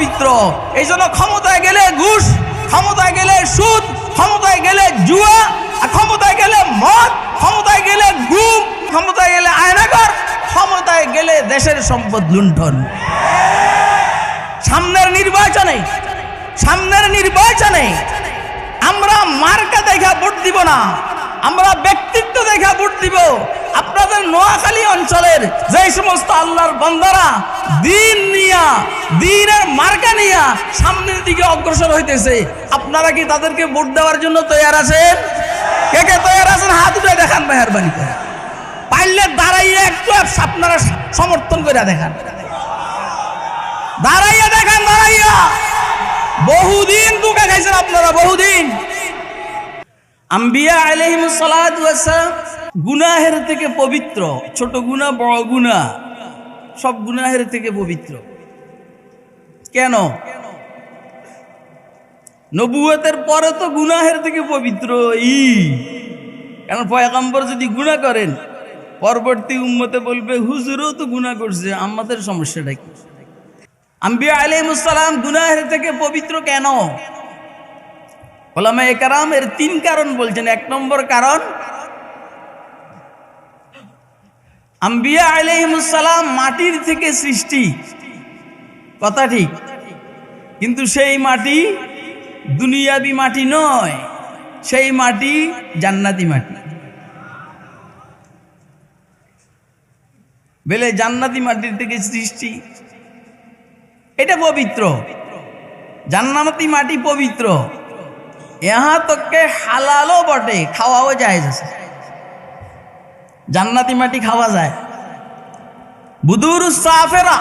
পবিত্র। এই জন্য ক্ষমতায় গেলে ঘুষ, ক্ষমতায় গেলে সুদ, ক্ষমতায় গেলে জুয়া ক্ষমতায় গেলে মদ, ক্ষমতায় গেলে গুম ক্ষমতায় গেলে আয়নাগর ক্ষমতায় গেলে দেশের সম্পদ লুণ্ঠন। সামনের নির্বাচনে সামনের নির্বাচনে আমরা মার্কা দেখা ভোট দিব না, আমরা ব্যক্তিত্ব দেখা ভোট দিব। অঞ্চলের যে সমস্ত আল্লাহর বন্দারা দিন নিয়া, দিনের মার্কা নিয়া সামনের দিকে অগ্রসর হইতেছে, আপনারা কি তাদেরকে ভোট দেওয়ার জন্য তৈরি আছেন? কে কে তৈরি আছেন? হাত উঠে দেখান মেহরবানি করে। পারলে দাঁড়াইয়া একটু আপনারা সমর্থন করে দেখান। দাঁড়াইয়া দেখান, দাঁড়াইয়া। বহুদিন দুঃখে খাইছেন আপনারা, বহুদিন। আম্বিয়া আলহিম গুনাহের থেকে পবিত্র, ছোট গুণা বড় গুণা সব গুনাহের থেকে পবিত্র। কেন? নবুয়তের পরে তো গুনাহের থেকে পবিত্র ই কারণ পয়গাম্বর যদি গুণা করেন, পরবর্তী উম্মতে বলবে, হুজুরও তো গুণা করছে, আমাদের সমস্যাটা কি? আম্বিয়া আলাইহিসসালাম গুনাহের থেকে পবিত্র কেন? ওলামা একরাম এর তিন কারণ বলছেন। এক নম্বর কারণ আম্বিয়া আলাইহিসসালাম মাটির থেকে সৃষ্টি। কথা ঠিক। কিন্তু সেই মাটি দুনিয়াবি মাটি নয়, সেই মাটি জান্নাতি মাটি। বেলে জান্নাতি মাটির থেকে সৃষ্টি। এটা পবিত্র। জান্নাতি মাটি পবিত্র। ইহা তোকে হালালও বটে, খাওয়াও যায় আছে। জান্নাতি মাটি খাওয়া যায়। বুদুর সাফেরা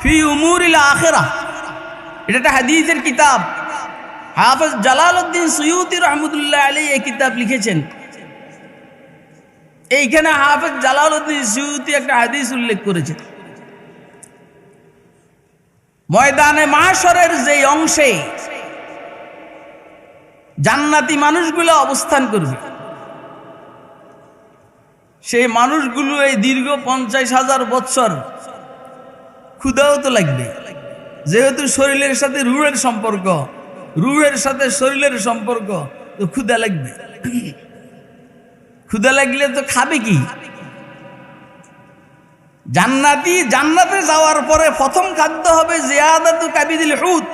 ফি উমুরিল আখেরা। এটা একটা হাদিসের কিতাব। হাফেজ জালালউদ্দিন সুয়ুতি রহমতুল্লাহ আলী এই কিতাব লিখেছেন। এইখানে হাফেজ জালালউদ্দিন সুয়ুতি একটা হাদিস উল্লেখ করেছেন। ময়দানে মাসরের যে অংশে জান্নাতি মানুষগুলো অবস্থান করবে। সেই মানুষগুলো এই দীর্ঘ পঞ্চাশ হাজার বৎসর ক্ষুদাও তো লাগবে। যেহেতু শরীরের সাথে রুহের সম্পর্ক, রুহের সাথে শরীরের সম্পর্ক, তো ক্ষুদা লাগবে। ক্ষুদা লাগলে তো খাবে কি? জান্নাতি, জান্নাতে যাওয়ার পরে প্রথম খাদ্য হবে জিয়াদাতু কাবিদিল হুত,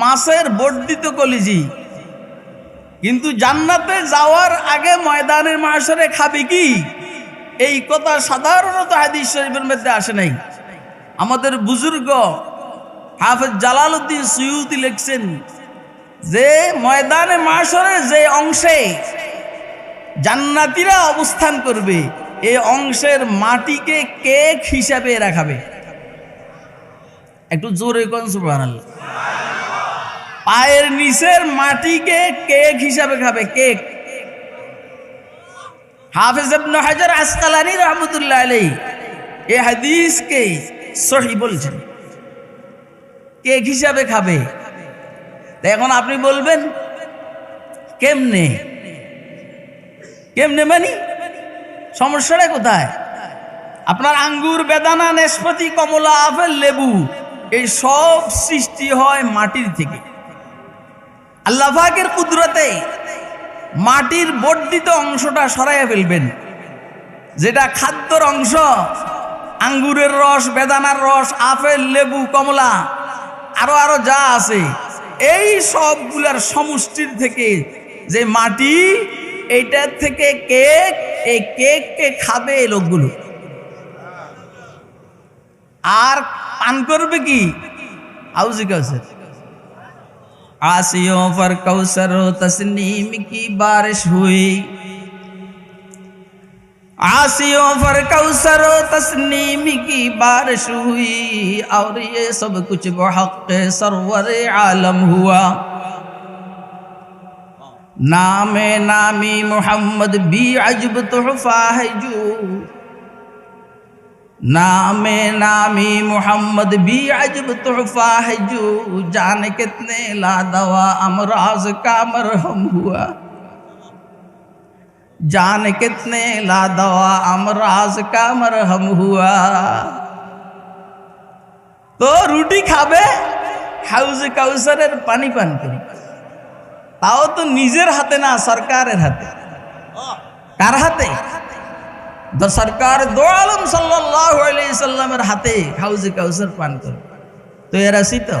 মাছের বর্ধিত কলিজি। কিন্তু জান্নাতে যাওয়ার আগে ময়দানের মাসরে খাবে কি? এই কথা সাধারণত হাদিস শরীফের মধ্যে আসে নাই। আমাদের বুজুর্গ হাফেজ জালালউদ্দিন সুয়ুতি লিখছেন যে, ময়দানে মাসরে যে অংশে জান্নাতিরা অবস্থান করবে এই অংশের মাটিকে কেক হিসাবে রাখাবে একটু জোরে কোন সুবহানাল্লাহ। পায়ের নিচের মাটিকে কেক হিসাবে খাবে, কেক। হাফেজ হাজার আসকালানি রহমতুল্লাহ আলাইহি এই হাদিসকে সহি বলছেন। কেক হিসাবে খাবে। এখন আপনি বলবেন, কেমনে? কেমনে মানি? সমস্যাটা কোথায়? আপনার আঙ্গুর, বেদানা, নেসপতি, কমলা, আপেল, লেবু, এই সব সৃষ্টি হয় মাটির থেকে। আল্লাহাকের কুদরতে মাটির বর্ধিত অংশটা সরাইয়া ফেলবেন। যেটা খাদ্যর অংশ, আঙ্গুরের রস, বেদানার রস, আপেল, লেবু, কমলা, আরও আরও যা আছে, এই সবগুলার সমষ্টির থেকে যে মাটি, এইটার থেকে কেক, এই কেককে খাবে এই লোকগুলো। আর পান করবে কি? আউজি কাউসার आसियों पर कौसर तस्नीम की बारिश हुई आसियों पर कौसर तस्नीम की बारिश हुई और ये सब कुछ बहक सरवर आलम हुआ नाम नामी मोहम्मद भी अजब तोहफा है जो नाम नामी मोहम्मद भी अजब तोहफा है जो जान कितने लादवा अमराज का मरहम हुआ जान कितने लादवा अमराज का मरहम हुआ তো রুটি খাবে হাউজে কাউসারের পানি পান করি তাও তো নিজের হাতে না সরকারের হাতে কার হাতে তো সরকার দো আলম সাল্লাল্লাহু আলাইহি সাল্লামের হাতে হাউজে কাউসার পান করে তো এর আসি তো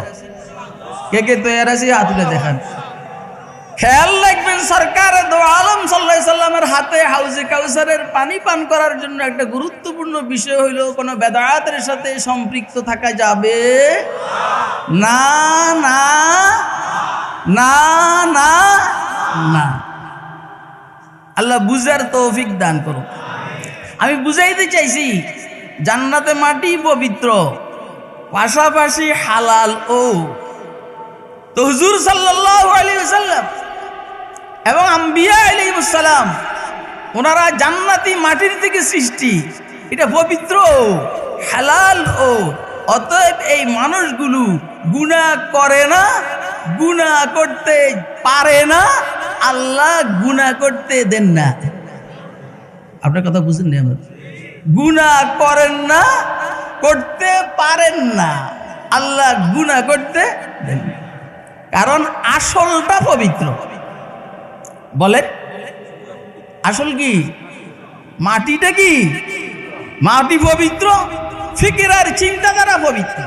কে কে তো এর আসি হাত তুলে দেখান খেয়াল রাখবেন সরকার আলম সাল্লাহ সাল্লামের হাতে হাউজে কাউসারের পানি পান করার জন্য একটা গুরুত্বপূর্ণ বিষয় হইল কোনো বেদায়াতের সাথে সম্পৃক্ত থাকা যাবে না না না না না আল্লাহ বুঝার তৌফিক দান করুন আমি বুঝাইতে চাইছি, জান্নাতে মাটি পবিত্র, পাশাপাশি হালাল ও। তো হুজুর ওয়াসাল্লাম এবং আম্বিয়া আলাইহিসসালাম ওনারা জান্নাতি মাটির থেকে সৃষ্টি। এটা পবিত্র, হালাল ও। অতএব এই মানুষগুলো গুনাহ করে না গুনাহ করতে পারে না, আল্লাহ গুনাহ করতে দেন না। আপনার কথা বুঝেন নি আমার গুনাহ করেন না, করতে পারেন না। আল্লাহ গুনাহ করতে দেন কারণ আসলটা পবিত্র। বলে আসল কি? মাটিটা কি? মাটি পবিত্র ফিকির আর চিন্তাধারা পবিত্র।